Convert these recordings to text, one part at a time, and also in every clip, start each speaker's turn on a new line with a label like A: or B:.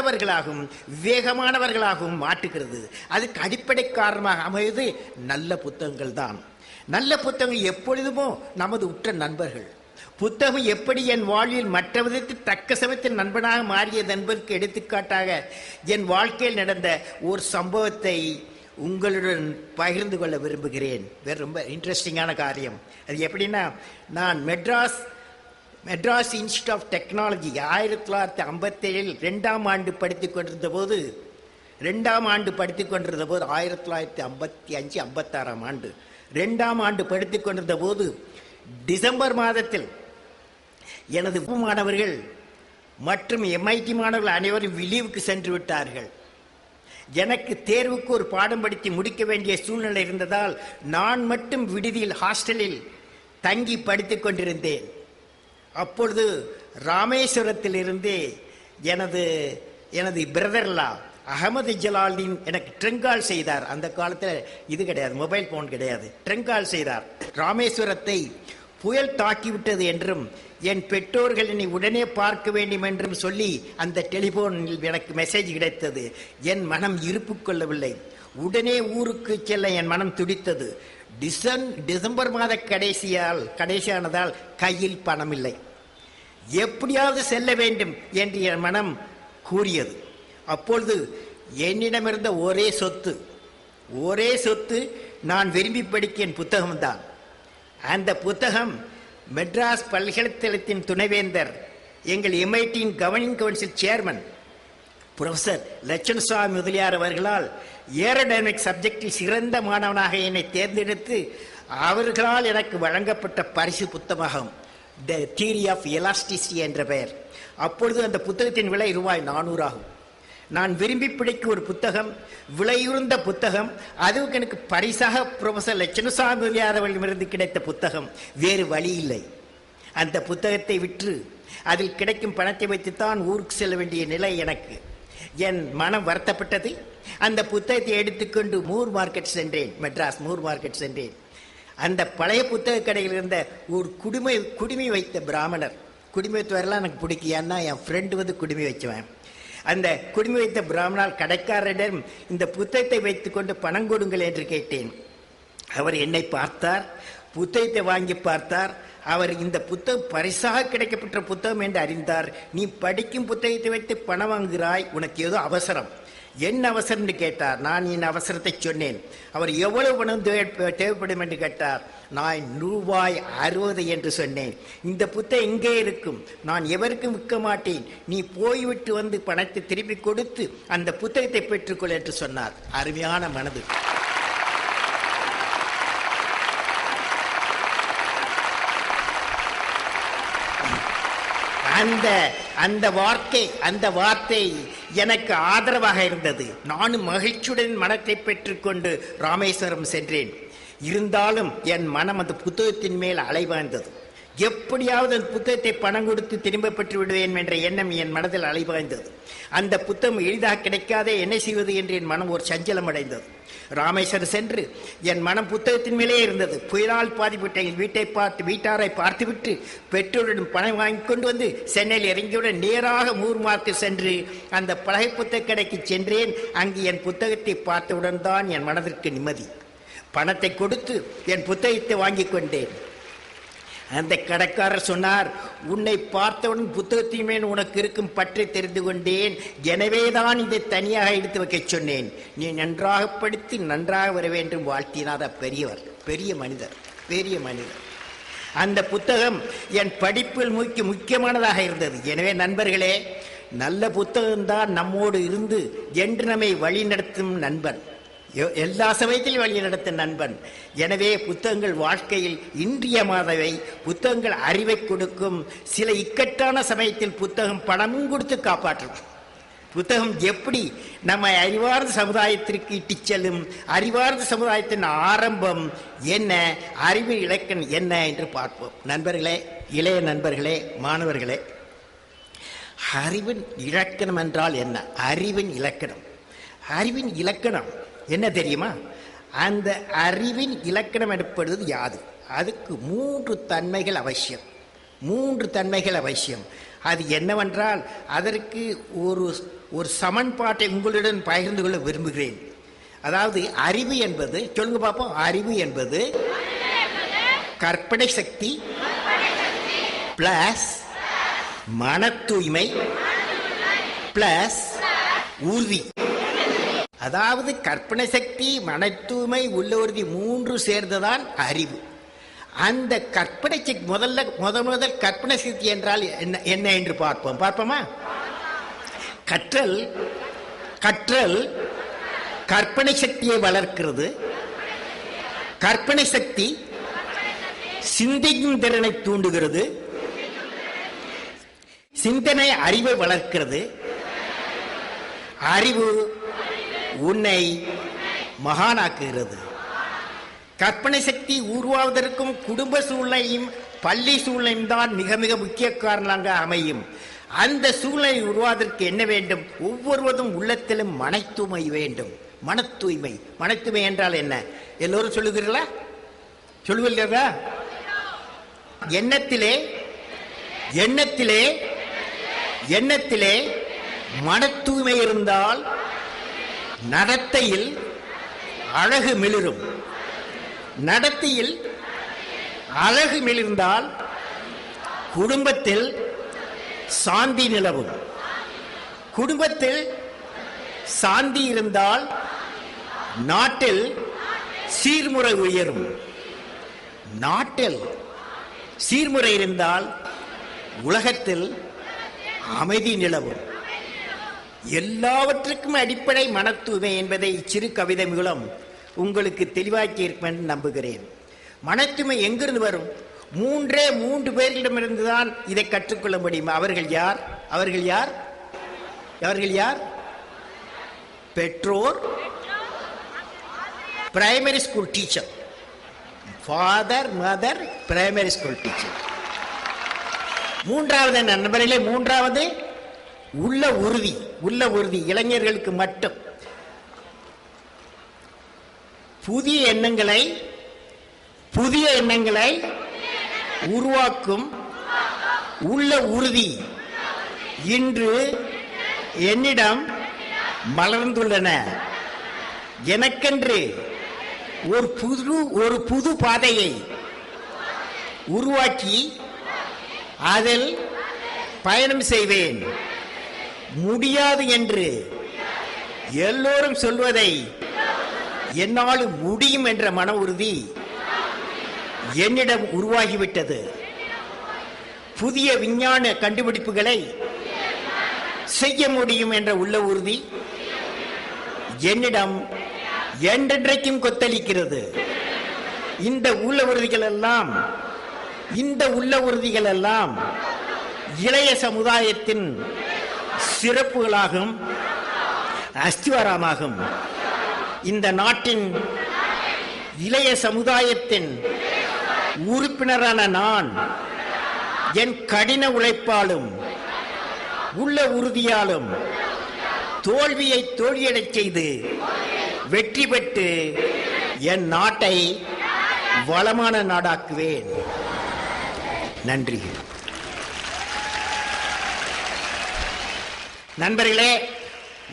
A: நல்லவர்களாகவும் விவேகமானவர்களாகவும் மாற்றுகிறது. அதுக்கு அடிப்படை காரணமாக அமைவது நல்ல புத்தகங்கள் தான். நல்ல புத்தகங்கள் எப்பொழுதுமோ நமது உற்ற நண்பர்கள். புத்தகம் எப்படி என் வாழ்வில் மற்ற விதத்தில் தக்க சமயத்தில் நண்பனாக மாறியது என்பதற்கு எடுத்துக்காட்டாக என் வாழ்க்கையில் நடந்த ஒரு சம்பவத்தை உங்களுடன் பகிர்ந்து கொள்ள விரும்புகிறேன். வேறு ரொம்ப இன்ட்ரெஸ்டிங்கான காரியம். அது எப்படின்னா நான் Madras Madras Institute of Technology ஆயிரத்தி தொள்ளாயிரத்தி ஐம்பத்தேழில் ரெண்டாம் ஆண்டு படித்துக் கொண்டிருந்த போது ரெண்டாம் ஆண்டு படித்துக் கொண்டிருந்த போது ஆயிரத்தி தொள்ளாயிரத்தி ஐம்பத்தி அஞ்சு ஐம்பத்தாறாம் ஆண்டு ரெண்டாம் ஆண்டு படித்துக் கொண்டிருந்த போது டிசம்பர் மாதத்தில் எனது மாணவர்கள் மற்றும் எம்ஐடி மாணவர்கள் அனைவரும் விலீவுக்கு சென்று விட்டார்கள். எனக்கு தேர்வுக்கு ஒரு பாடம் படித்து முடிக்க வேண்டிய சூழ்நிலை இருந்ததால் நான் மட்டும் விடுதியில் ஹாஸ்டலில் தங்கி படித்துக் கொண்டிருந்தேன். அப்பொழுது ராமேஸ்வரத்திலிருந்து எனது எனது பிரதர்லா அகமது ஜலாலின் எனக்கு ட்ரெங்கால் செய்தார். அந்த காலத்தில் இது கிடையாது மொபைல் ஃபோன் கிடையாது. ட்ரெங்கால் செய்தார். ராமேஸ்வரத்தை புயல் தாக்கிவிட்டது என்றும் என் பெற்றோர்கள் என்னை உடனே பார்க்க வேண்டும் என்றும் சொல்லி அந்த டெலிபோனில் எனக்கு மெசேஜ் கிடைத்தது. என் மனம் இருப்பு கொள்ளவில்லை. உடனே ஊருக்கு செல்ல என் மனம் துடித்தது. டிசன் டிசம்பர் மாத கடைசியால் கடைசியானதால் கையில் பணம் இல்லை. எப்படியாவது செல்ல வேண்டும் என்று என் மனம் கூறியது. அப்பொழுது என்னிடமிருந்த ஒரே சொத்து ஒரே சொத்து நான் விரும்பி படிக்க என் புத்தகம்தான் அந்த புத்தகம் மெட்ராஸ் பல்கலைக்கழகத்தின் துணைவேந்தர் எங்கள் எம்ஐடியின் governing council chairman professor Lakshmanaswami Mudaliar அவர்களால் ஏரோடைனமிக் சப்ஜெக்டில் சிறந்த மாணவனாக என்னை தேர்ந்தெடுத்து அவர்களால் எனக்கு வழங்கப்பட்ட பரிசு புத்தகம் த தியரி ஆஃப் எலாஸ்டிசிட்டி என்ற பெயர். அப்பொழுது அந்த புத்தகத்தின் விலை ரூபாய் நானூறு ஆகும். நான் விரும்பி பிடிக்கும் ஒரு புத்தகம் விலையுறந்த புத்தகம் அதுவும் எனக்கு பரிசாக ப்ரொஃபசர் லட்சணசாமி அவர்களிடமிருந்து கிடைத்த புத்தகம். வேறு வழி இல்லை. அந்த புத்தகத்தை விற்று அதில் கிடைக்கும் பணத்தை வைத்துத்தான் ஊருக்கு செல்ல வேண்டிய நிலை எனக்கு. என் மனம் வருத்தப்பட்டது. அந்த புத்தகத்தை எடுத்துக்கொண்டு மூர் மார்க்கெட் சென்றேன் மெட்ராஸ் மூர் மார்க்கெட் சென்றேன். அந்த பழைய புத்தக கடையில் இருந்த ஒரு குடுமை குடிமை வைத்த பிராமணர் குடிமை வைத்தவரெல்லாம் எனக்கு பிடிக்கும் ஏன்னா என் ஃப்ரெண்டு வந்து குடுமி வச்சுவேன் அந்த குடிமை வைத்த பிராமணால் கடைக்காரரிடம் இந்த புத்தகத்தை வைத்துக்கொண்டு பணம் கொடுங்கள் என்று கேட்டேன். அவர் என்னை பார்த்தார் புத்தகத்தை வாங்கி பார்த்தார். அவர் இந்த புத்தகம் பரிசாக கிடைக்கப்பட்ட புத்தகம் என்று அறிந்தார். நீ படிக்கும் புத்தகத்தை வைத்து பணம் வாங்குகிறாய். உனக்கு ஏதோ அவசரம். என்ன அவசரம்னு கேட்டார். நான் என் அவசரத்தை சொன்னேன். அவர் எவ்வளவு பணம் தேவைப்படும் என்று கேட்டார். நான் ரூபாய் அறுபது என்று சொன்னேன். இந்த புத்தகம் இங்கே இருக்கும். நான் எவருக்கும் விற்க மாட்டேன். நீ போய்விட்டு வந்து பணத்தை திருப்பி கொடுத்து அந்த புத்தகத்தை பெற்றுக்கொள் என்று சொன்னார். அருமையான மனது. அந்த அந்த வார்த்தை அந்த வார்த்தை எனக்கு ஆதரவாக இருந்தது. நானும் மகிழ்ச்சியுடன் மனத்தை பெற்றுக்கொண்டு ராமேஸ்வரம் சென்றேன். இருந்தாலும் என் மனம் அந்த புத்தகத்தின் மேல் அலைவாய்ந்தது. எப்படியாவது அந்த புத்தகத்தை பணம் கொடுத்து திரும்ப பெற்று விடுவேன் என்ற எண்ணம் என் மனதில் அலைபாய்ந்தது. அந்த புத்தகம் எளிதாக கிடைக்காதே என்ன செய்வது என்று என் மனம் ஒரு சஞ்சலம் அடைந்தது. ராமேஸ்வரம் சென்று என் மனம் புத்தகத்தின் மேலே இருந்தது. புயலால் பாதிப்பட்ட எங்கள் வீட்டை பார்த்து வீட்டாரை பார்த்துவிட்டு பெற்றோரிடம் பணம் வாங்கி கொண்டு வந்து சென்னையில் இறங்கியுடன் நேராக மூர்மார்க்கு சென்று அந்த பழகை புத்தக கடைக்கு சென்றேன். அங்கு என் புத்தகத்தை பார்த்தவுடன் தான் என் மனதிற்கு நிம்மதி. பணத்தை கொடுத்து என் புத்தகத்தை வாங்கி கொண்டேன். அந்த கடைக்காரர் சொன்னார் உன்னை பார்த்தவுடன் புத்தகத்தின் மேல் உனக்கு இருக்கும் பற்றி தெரிந்து கொண்டேன். எனவேதான் இதை தனியாக எடுத்து வைக்கச் சொன்னேன். நீ நன்றாக படித்து நன்றாக வர வேண்டும். வாழ்த்தினார் பெரியவர். பெரிய மனிதர். பெரிய மனிதர். அந்த புத்தகம் என் படிப்பில் முக்கிய முக்கியமானதாக இருந்தது. எனவே நண்பர்களே நல்ல புத்தகம்தான் நம்மோடு இருந்து என்று நம்மை வழிநடத்தும் நண்பன். எல்லா சமயத்திலும் வழி நடத்தும் நண்பன். எனவே புத்தகங்கள் வாழ்க்கையில் இன்றியமாதவை புத்தகங்கள் அறிவை கொடுக்கும். சில இக்கட்டான சமயத்தில் புத்தகம் பணமும் கொடுத்து காப்பாற்றும். புத்தகம் எப்படி நம்மை அறிவார்ந்த சமுதாயத்திற்கு இட்டுச் செல்லும்? அறிவார்ந்த சமுதாயத்தின் ஆரம்பம் என்ன? அறிவின் இலக்கணம் என்ன என்று பார்ப்போம். நண்பர்களே இளைய நண்பர்களே மாணவர்களே அறிவின் இலக்கணம் என்றால் என்ன? அறிவின் இலக்கணம். அறிவின் இலக்கணம் என்ன தெரியுமா? அந்த அறிவின் இலக்கணம் எனப்படுவது யாது? அதுக்கு மூன்று தன்மைகள் அவசியம். மூன்று தன்மைகள் அவசியம். அது என்னவென்றால் அதற்கு ஒரு ஒரு சமன்பாட்டை உங்களுடன் பகிர்ந்து கொள்ள விரும்புகிறேன். அதாவது அறிவு என்பது சொல்லுங்க பார்ப்போம் அறிவு என்பது கற்பனை சக்தி பிளஸ் மன தூய்மை பிளஸ் உறுதி அதாவது கற்பனை சக்தி மனத்தூய்மை உள்ளவருதி மூன்று சேர்ந்ததான் அறிவு. அந்த கற்பனை சக்தி முதல்ல முத முதல் கற்பனை சக்தி என்றால் என்ன என்ன என்று பார்ப்போம். பார்ப்போமா? கற்றல் கற்றல் கற்பனை சக்தியை வளர்க்கிறது. கற்பனை சக்தி சிந்தையும் திறனை தூண்டுகிறது. சிந்தனை அறிவை வளர்க்கிறது. அறிவு உன்னை மகானாக்குகிறது. கற்பனை சக்தி உருவாவதற்கும் குடும்ப சூழ்நிலையும் பள்ளி சூழ்நிலையும் தான் மிக மிக முக்கிய காரணமாக அமையும். அந்த சூழ்நிலை உருவாவதற்கு என்ன வேண்டும்? ஒவ்வொருவதும் உள்ளத்திலும் மன தூய்மை வேண்டும். மன தூய்மை மன தூய்மை என்றால் என்ன? எல்லோரும் சொல்லுகிறீர்களா? சொல்லுவீர்களா எண்ணத்திலே எண்ணத்திலே எண்ணத்திலே மன தூய்மை இருந்தால் நடத்தையில் அழகு மிளிரும். நடத்தையில் அழகு மிளிர்ந்தால் குடும்பத்தில் சாந்தி நிலவும். குடும்பத்தில் சாந்தி இருந்தால் நாட்டில் சீர்முறை உயரும். நாட்டில் சீர்முறை இருந்தால் உலகத்தில் அமைதி நிலவும். எல்லாவற்றுக்கும் அடிப்படை மனத்தூய்மை என்பதை இச்சிறு கவிதை மூலம் உங்களுக்கு தெளிவாக்கி இருப்பேன் என்று நம்புகிறேன். மனத்தூய்மை எங்கிருந்து வரும்? மூன்றே மூன்று பேர்களிடமிருந்து தான் இதை கற்றுக்கொள்ள முடியும். அவர்கள் யார்? அவர்கள் யார்? அவர்கள் யார்? பெற்றோர்? Primary school teacher. Father mother primary school teacher. மூன்றாவது நண்பர்களே மூன்றாவது உள்ள உறுதி உள்ள உறுதி இளைஞர்களுக்கு மட்டும். புதிய எண்ணங்களை புதிய எண்ணங்களை உருவாக்கும் உள்ள உறுதி இன்று என்னிடம் மலர்ந்துள்ளன. எனக்கென்று ஒரு புது ஒரு புது பாதையை உருவாக்கி அதில் பயணம் செய்வேன். முடியாது என்று எல்லோரும் சொல்வதை என்னால் முடியும் என்ற மன உறுதி என்னிடம் உருவாகிவிட்டது. புதிய விஞ்ஞான கண்டுபிடிப்புகளை செய்ய முடியும் என்ற உள்ள உறுதி என்னிடம் என்றென்றைக்கும் கொத்தளிக்கிறது. இந்த உள்ள உறுதிகள் எல்லாம் இந்த உள்ள உறுதிகள் எல்லாம் இளைய சமுதாயத்தின் சிறப்புகளாகும் அஸ்திவாரமாகும். இந்த நாட்டின் இளைய சமுதாயத்தின் உறுப்பினரான நான் என் கடின உழைப்பாலும் உள்ள உறுதியாலும் தோல்வியை தோல்வியடைச் செய்து வெற்றி பெற்று என் நாட்டை வளமான நாடாக்குவேன். நன்றி. நண்பர்களே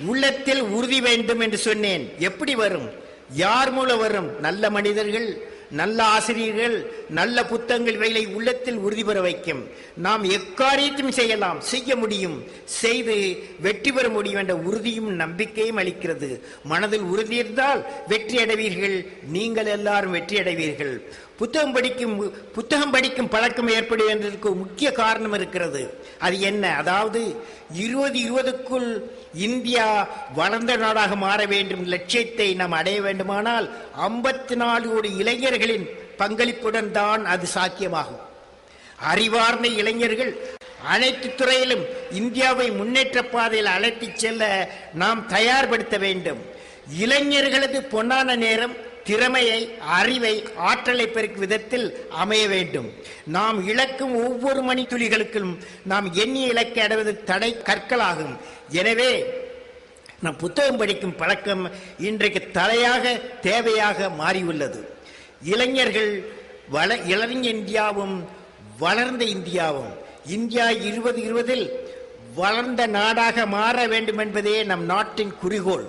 A: உள்ளத்தில் உறுதி வேண்டும் என்று சொன்னேன். எப்படி வரும்? யார் மூலம் வரும்? நல்ல மனிதர்கள் நல்ல ஆசிரியர்கள் நல்ல புத்தகங்கள் வேலை உள்ளத்தில் உறுதி பெற வைக்கும். நாம் எக்காரியத்தையும் செய்யலாம் செய்ய முடியும். செய்து வெற்றி பெற முடியும் என்ற உறுதியும் நம்பிக்கையும் அளிக்கிறது. மனதில் உறுதி இருந்தால் வெற்றி அடைவீர்கள். நீங்கள் எல்லாரும் வெற்றி அடைவீர்கள். புத்தகம் படிக்கும் புத்தகம் படிக்கும் பழக்கம் ஏற்படுவதற்கு முக்கிய காரணம் இருக்கிறது. அது என்ன? அதாவது இருபது இருபதுக்குள் இந்தியா வளர்ந்த நாடாக மாற வேண்டும் லட்சியத்தை நாம் அடைய வேண்டுமானால் ஐம்பத்தி நாலு கோடி இளைஞர்களின் பங்களிப்புடன் தான் அது சாத்தியமாகும். அறிவார்ந்த இளைஞர்கள் அனைத்து துறையிலும் இந்தியாவை முன்னேற்ற பாதையில் அழைத்துச் செல்ல நாம் தயார்படுத்த வேண்டும். இளைஞர்களது பொன்னான நேரம் திறமையை அறிவை ஆற்றலை பெருக்கும் விதத்தில் அமைய வேண்டும். நாம் இழக்கும் ஒவ்வொரு மணித்துளிகளுக்கும் நாம் எண்ணிய இலக்கை அடைவது தடை கற்களாகும். எனவே நம் புத்தகம் படிக்கும் பழக்கம் இன்றைக்கு தலையாக தேவையாக மாறியுள்ளது. இளைஞர்கள் வள இளைஞ இந்தியாவும் வளர்ந்த இந்தியாவும் இந்தியா இருபது இருபதில் வளர்ந்த நாடாக மாற வேண்டும் என்பதே நம் நாட்டின் குறிக்கோள்.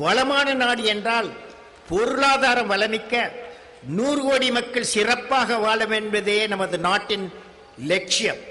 A: வளமான நாடு என்றால் பொருளாதாரம் வளமிக்க நூறு கோடி மக்கள் சிறப்பாக வாழும் என்பதே நமது நாட்டின் லட்சியம்.